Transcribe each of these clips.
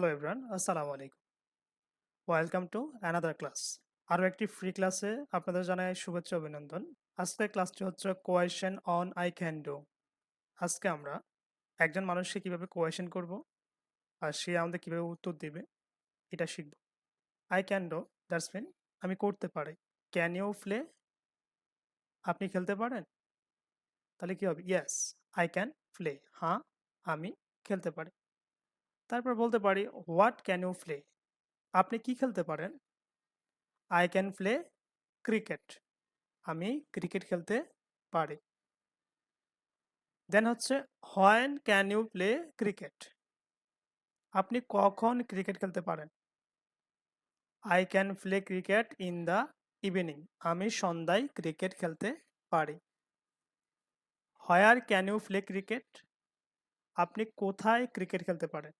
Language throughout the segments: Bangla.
হ্যালো এভরান আসসালামু আলাইকুম ওয়েলকাম টু অ্যানাদার ক্লাস আরও একটি ফ্রি ক্লাসে আপনাদের জানাই শুভেচ্ছা, অভিনন্দন। আজকের ক্লাসটি হচ্ছে question on I can do আজকে আমরা একজন মানুষকে কীভাবে কোয়েশন করব আর সে আমাদের কীভাবে উত্তর দেবে, এটা শিখব। I can do that's mean আমি করতে পারি। ক্যান ইউ প্লে আপনি খেলতে পারেন? তাহলে কি হবে? ইয়েস আই ক্যান প্লে হ্যাঁ আমি খেলতে পারি। তারপর বলতে পারি হোয়াট ক্যান ইউ প্লে আপনি কি খেলতে পারেন? আই ক্যান প্লে ক্রিকেট আমি ক্রিকেট খেলতে পারি। দেন হচ্ছে when can you play cricket আপনি কখন ক্রিকেট খেলতে পারেন? I can play cricket in the evening আমি সন্ধ্যায় ক্রিকেট খেলতে পারি। Where can you play cricket আপনি কোথায় ক্রিকেট খেলতে পারেন?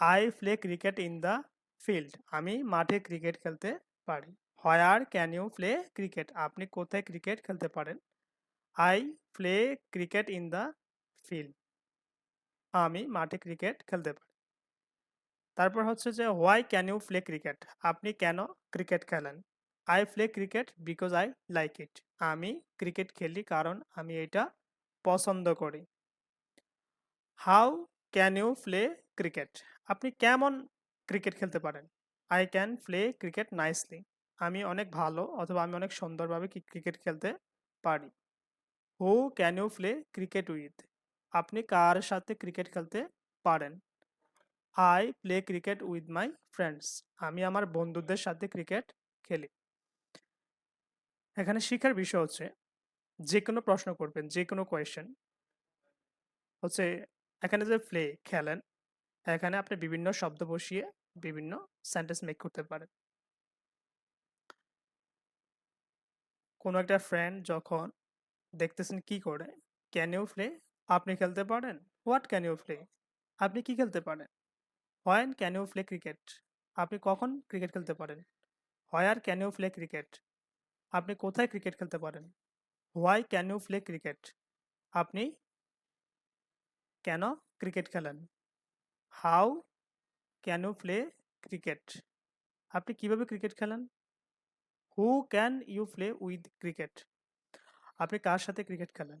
I play cricket in the field আমি মাঠে ক্রিকেট খেলতে পারি। Where can you play cricket আপনি কোথায় ক্রিকেট খেলতে পারেন? I play cricket in the field আমি মাঠে ক্রিকেট খেলতে পারি। তারপর হচ্ছে যে why can you play cricket আপনি কেন ক্রিকেট খেলেন? I play cricket because I like it আমি ক্রিকেট খেলি কারণ আমি এটা পছন্দ করি। How can you play cricket আপনি কেমন ক্রিকেট খেলতে পারেন? I can play cricket nicely আমি অনেক ভালো অথবা আমি অনেক সুন্দরভাবে ক্রিকেট খেলতে পারি। Who can you play cricket with আপনি কার সাথে ক্রিকেট খেলতে পারেন? I play cricket with my friends আমি আমার বন্ধুদের সাথে ক্রিকেট খেলি। এখানে শিখার বিষয় হচ্ছে যে কোনো প্রশ্ন করবেন যে কোনো কোয়েশ্চেন হচ্ছে, এখানে যে প্লে খেলেন এখানে আপনি বিভিন্ন শব্দ বসিয়ে বিভিন্ন সেন্টেন্স মেক করতে পারেন। কোনো একটা ফ্রেন্ড যখন দেখতেছেন কি করে ক্যান ইউ প্লে আপনি খেলতে পারেন? হোয়াট ক্যান ইউ প্লে আপনি কি খেলতে পারেন? When can you play cricket আপনি কখন ক্রিকেট খেলতে পারেন? Where can you play cricket আপনি কোথায় ক্রিকেট খেলতে পারেন? Why can you play cricket আপনি কেন ক্রিকেট খেলেন? How can you play cricket? আপনি কীভাবে ক্রিকেট খেলেন? Who can you play with cricket? আপনি কার সাথে ক্রিকেট খেলেন?